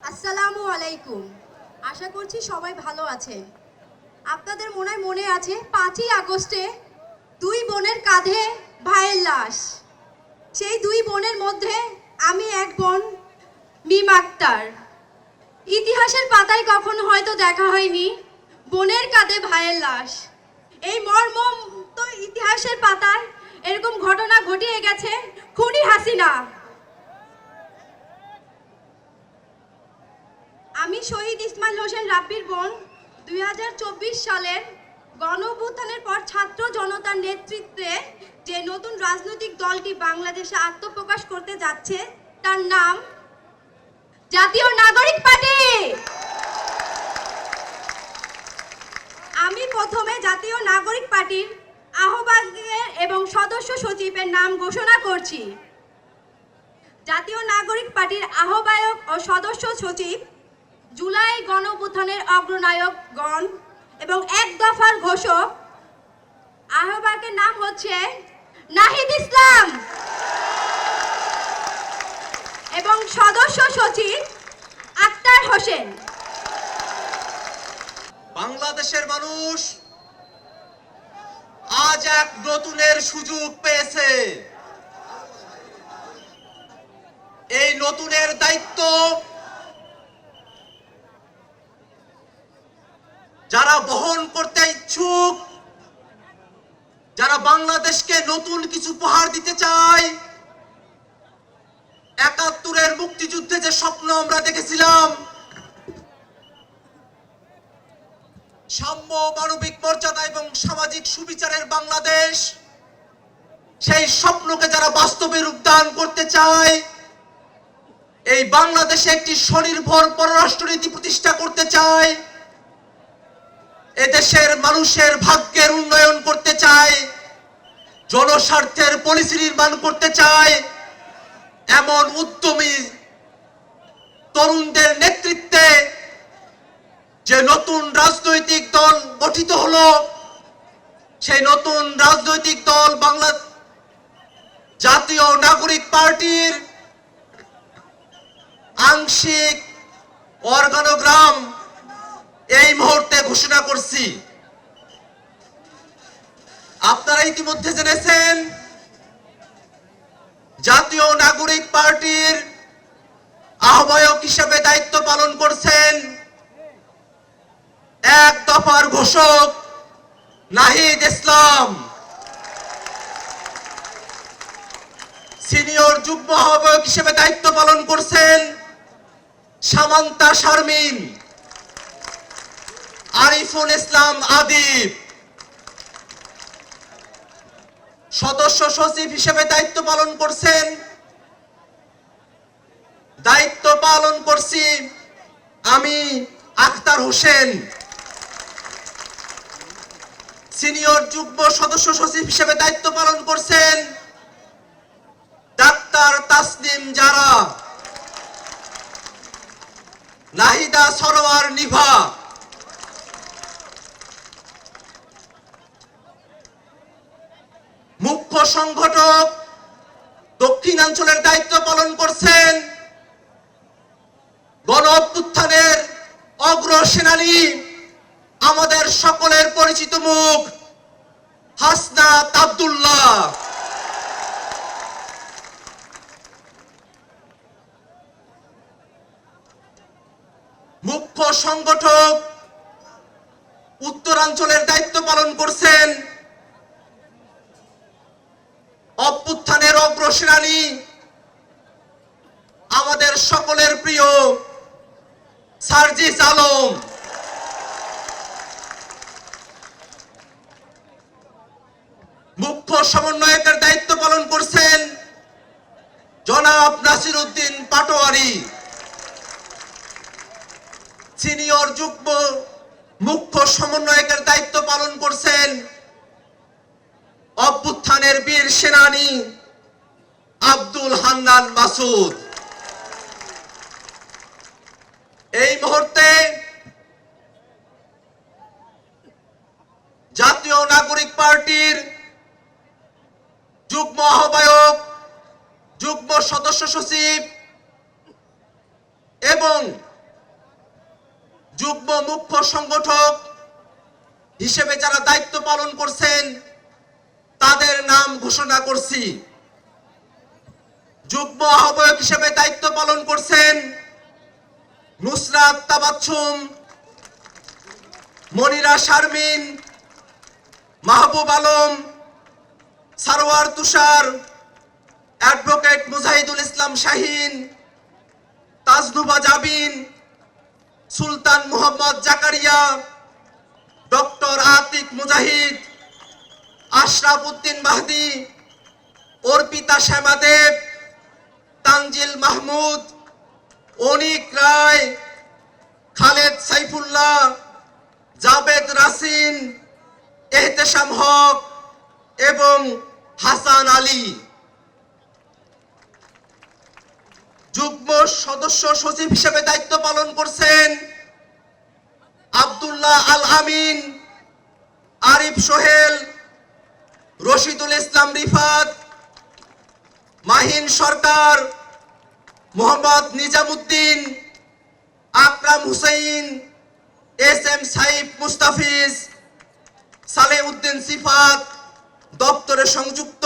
আসসালামু আলাইকুম। আশা করছি সবাই ভালো আছেন। আপনাদের মনে মনে আছে পাঁচই আগস্টে দুই বোনের কাঁধে ভাইয়ের লাশ। সেই দুই বোনের মধ্যে আমি এক বোন, মিম আক্তার। ইতিহাসের পাতায় কখনো হয়তো দেখা হয়নি বোনের কাঁধে ভাইয়ের লাশ। এই মর্ম তো ইতিহাসের পাতায় এরকম ঘটনা ঘটিয়ে গেছে খুনি হাসিনা। আমি শহীদ ইসমাইল হোসেন রাব্বির বোন। দুই হাজার চব্বিশ সালের গণ পর ছাত্র জনতার নেতৃত্বে যে নতুন রাজনৈতিক দলটি বাংলাদেশে আত্মপ্রকাশ করতে যাচ্ছে, তার নাম জাতীয় নাগরিক পার্টি। আমি প্রথমে জাতীয় নাগরিক পার্টির আহ্বায়কের এবং সদস্য সচিবের নাম ঘোষণা করছি। জাতীয় নাগরিক পার্টির আহ্বায়ক ও সদস্য সচিব জুলাই গণঅভ্যুত্থানের অগ্রনায়কগণ এবং এক দফার ঘোষক আহ্বায়কের নাম হচ্ছে নাহিদ ইসলাম। এবং সদস্য সচিব আক্তার হোসেন। বাংলাদেশের মানুষ আজ এক নতুনের সুযোগ পেয়েছে। এই নতুনের দায়িত্ব যারা বহন করতে ইচ্ছুক, যারা বাংলাদেশকে নতুন কিছু উপহার দিতে চায়, একাত্তরের মুক্তিযুদ্ধে যে স্বপ্ন আমরা দেখেছিলাম, সাম্য মানবিক মর্যাদা এবং সামাজিক সুবিচারের বাংলাদেশ, সেই স্বপ্নকে যারা বাস্তবে রূপদান করতে চায়, এই বাংলাদেশে একটি স্বনির্ভর পররাষ্ট্রনীতি প্রতিষ্ঠা করতে চায় এদেশের মানুষের ভাগ্যের উন্নয়ন করতে চায়, জনস্বার্থের পলিসি নির্মাণ করতে চায়, এমন উদ্যমী তরুণদের নেতৃত্বে যে নতুন রাজনৈতিক দল গঠিত হলো, সেই নতুন রাজনৈতিক দল বাংলা জাতীয় নাগরিক পার্টির আংশিক অর্গানোগ্রাম এই মুহূর্তে ঘোষণা করছি। আপনারা ইতিমধ্যে জেনেছেন, জাতীয় নাগরিক পার্টির আহ্বায়ক হিসেবে দায়িত্ব পালন করছেন এক দফার ঘোষক নাহিদ ইসলাম। সিনিয়র যুগ্ম আহ্বায়ক হিসেবে দায়িত্ব পালন করছেন সামান্তা শারমিন। আরিফুল ইসলাম আদিব। সদস্য সচিব হিসেবে দায়িত্ব পালন করছেন। দায়িত্ব পালন করছি আমি আখতার হোসেন। সিনিয়র যুগ্ম সদস্য সচিব হিসেবে দায়িত্ব পালন করছেন ডাক্তার তাসনিম জারা। নাহিদা সরোয়ার নিভা মুখ্য সংগঠক দক্ষিণাঞ্চলের দায়িত্ব পালন করছেন গণ অভ্যুত্থানের অগ্রসেনানী আমাদের সকলের পরিচিত মুখ, হাসনাত আব্দুল্লাহ। মুখ্য সংগঠক উত্তরাঞ্চলের দায়িত্ব পালন করছেন অগ্রসেনানী আমাদের সকলের প্রিয় সার্জিস আলম। মুখ্য সমন্বয়কের দায়িত্ব পালন করছেন জনাব নাসির উদ্দিন পাটোয়ারি। সিনিয়র যুগ্ম মুখ্য সমন্বয়কের দায়িত্ব পালন করছেন অভ্যুত্থানের বীর সেনানী আব্দুল হান্নান মাসুদ। এই মুহূর্তে জাতীয় নাগরিক পার্টির যুগ্ম আহ্বায়ক, যুগ্ম সদস্য সচিব এবং যুগ্ম মুখ্য সংগঠক হিসেবে যারা দায়িত্ব পালন করছেন, তাদের নাম ঘোষণা করছি। যুগ্ম আহ্বায়ক হিসেবে দায়িত্ব পালন করছেন নুসরাত তাবাচ্ছুম, মনিরা শারমিন, মাহবুব আলম, সারোয়ার তুষার, অ্যাডভোকেট মুজাহিদুল ইসলাম শাহিন, তাজনুবা জাবিন, সুলতান মোহাম্মদ জাকারিয়া, ডক্টর আতিক মুজাহিদ, আশরাফ উদ্দিন মাহদি, অর্পিতা শ্যামাদেব তানজিল মাহমুদ, অনিক রায়, খালেদ সাইফুল্লাহ, জাবেদ রাসিন, এহতেশাম হক এবং হাসান আলী। যুগ্ম সদস্য সচিব হিসেবে দায়িত্ব পালন করছেন আব্দুল্লাহ আল আমিন, আরিফ সোহেল, রশিদুল ইসলাম রিফাত, মাহিন সরকার মোহাম্মদ নিজামুদ্দিন, আকরাম হুসাইন, এস এম সাইফ মুস্তাফিজ সালেহ উদ্দিন সিফাত, দপ্তরে সংযুক্ত,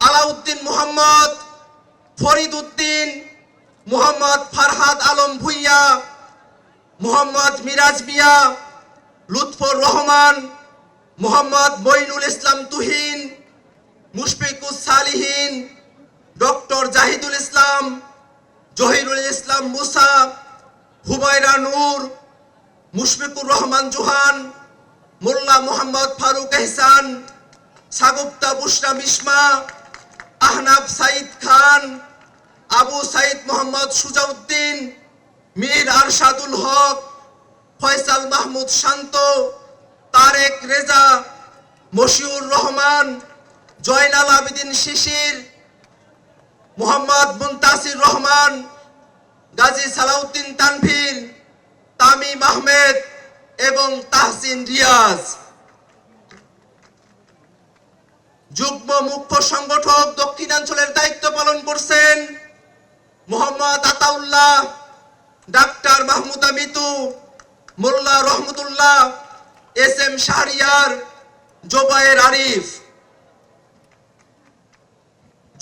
আলাউদ্দিন মোহাম্মদ ফরিদ উদ্দিন মোহাম্মদ ফারহাদ আলম ভুইয়া, মোহাম্মদ মিরাজ মিয়া, লুৎফর রহমান, মোহাম্মদ মইনুল ইসলাম তুহিন, মুশফিকুস সালিহিন ডক্টর জাহিদুল ইসলাম, জহিরুল ইসলাম মুসা, হুমায়রা নূর, মুশফিকুর রহমান জুহান, মোল্লা মোহাম্মদ ফারুক এহসান, সাগুপ্তা বুশরা মিসমা আহনাব সাইদ খান, আবু সাইদ মোহাম্মদ সুজাউদ্দিন, মীর আরশাদুল হক, ফয়সাল মাহমুদ শান্ত, তারেক রেজা, মশিউর রহমান, জয়নাল আবেদিন শিশির মোহাম্মদ মুন্তাসির রহমান, গাজী সালাউদ্দিন তানভীর, তামিম আহমেদ এবং তাহসিন রিয়াজ। যুগ্ম মুখ্য সংগঠক দক্ষিণাঞ্চলের দায়িত্ব পালন করছেন মোহাম্মদ আতাউল্লাহ, ডাক্তার মাহমুদা মিতু, মোল্লা রহমতুল্লাহ, এস এম শাহরিয়ার, জোবায়ের আরিফ।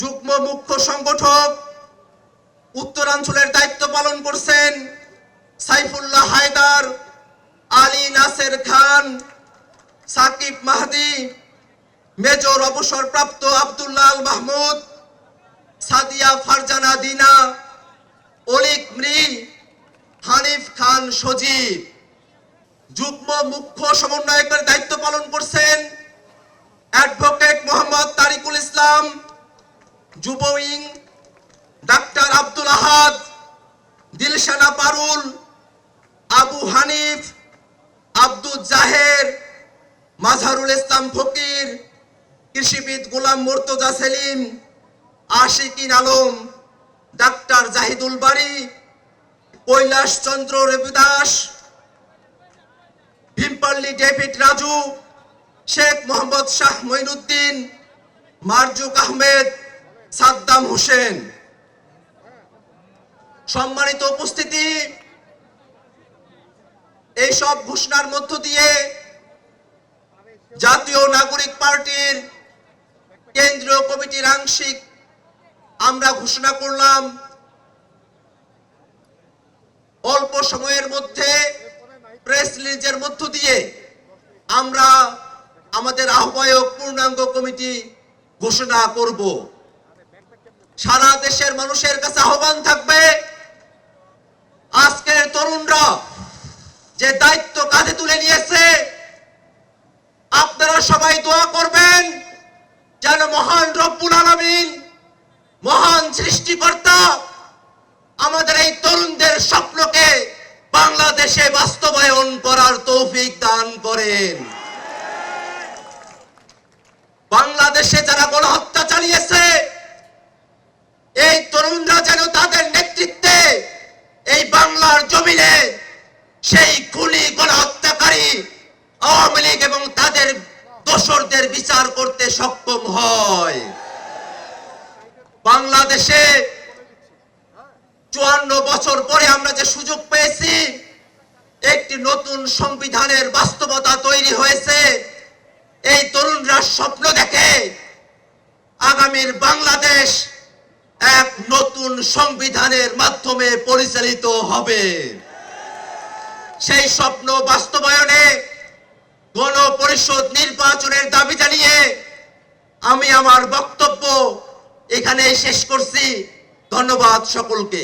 যুগ্ম মুখ্য সংগঠক উত্তরাঞ্চলের দায়িত্ব পালন করছেন সাইফুল্লাহ হায়দার, আলী নাসের খান, সাকিব মাহাদি, মেজর অবসরপ্রাপ্ত আব্দুল্লাহ মাহমুদ, সাদিয়া ফারজানা দিনা, অলিক মৃ, হানিফ খান সজীব। যুগ্ম মুখ্য সমন্বয়কের দায়িত্ব পালন করছেন অ্যাডভোকেট মোহাম্মদ তারিকুল ইসলাম। যুব উইং ডাক্তার আব্দুল আহাদ, দিলশানা পারুল, আবু হানিফ, আব্দুল জাহের মাঝারুল ইসলাম ফকির, কৃষিবিদ গোলাম মোর্তজা সেলিম, আশিকিন আলম, ডাক্তার জাহিদুল বাড়ি কৈলাস চন্দ্র রবিদাস, ভীমপল্লী ডেভিড রাজু, শেখ মোহাম্মদ শাহ মঈনুদ্দিন, মারজুক আহমেদ সাদ্দাম হোসেন। সম্মানিত উপস্থিতি, এই সব ঘোষণার মধ্য দিয়ে জাতীয় নাগরিক পার্টির কেন্দ্রীয় কমিটির আংশিক আমরা ঘোষণা করলাম, অল্প সময়ের মধ্যে প্রেস রিলিজের মধ্য দিয়ে আমরা আমাদের আহ্বায়ক পূর্ণাঙ্গ কমিটি ঘোষণা করব। সারা দেশের মানুষের কাছে আহ্বান থাকবে। আজকের তরুণরা যে দায়িত্ব কাঁধে তুলে নিয়েছে, আপনারা সবাই দোয়া করবেন যেন মহান রব্বুল আলামিন, মহান সৃষ্টিকর্তা আমাদের এই তরুণদের স্বপ্নকে বাংলাদেশে বাস্তবায়ন করার তৌফিক দান করেন। বাংলাদেশে যারা গণহত্যা চালিয়েছে এই তরুণরা যেন তাদের নেতৃত্বে এই বাংলার জমিনে সেই খুনি গণহত্যাকারী আওয়ামী লীগ এবং তাদের দোসরদের বিচার করতে সক্ষম হয়। বাংলাদেশে চুয়ান্ন বছর পরে আমরা যে সুযোগ পেয়েছি, একটি নতুন সংবিধানের বাস্তবতা তৈরি হয়েছে। এই তরুণরা স্বপ্ন দেখে আগামীর বাংলাদেশ এক নতুন সংবিধানের মাধ্যমে পরিচালিত হবে। সেই স্বপ্ন বাস্তবায়নে গণপরিষদ নির্বাচনের দাবি জানিয়ে আমি আমার বক্তব্য এখানে শেষ করছি। ধন্যবাদ সকলকে।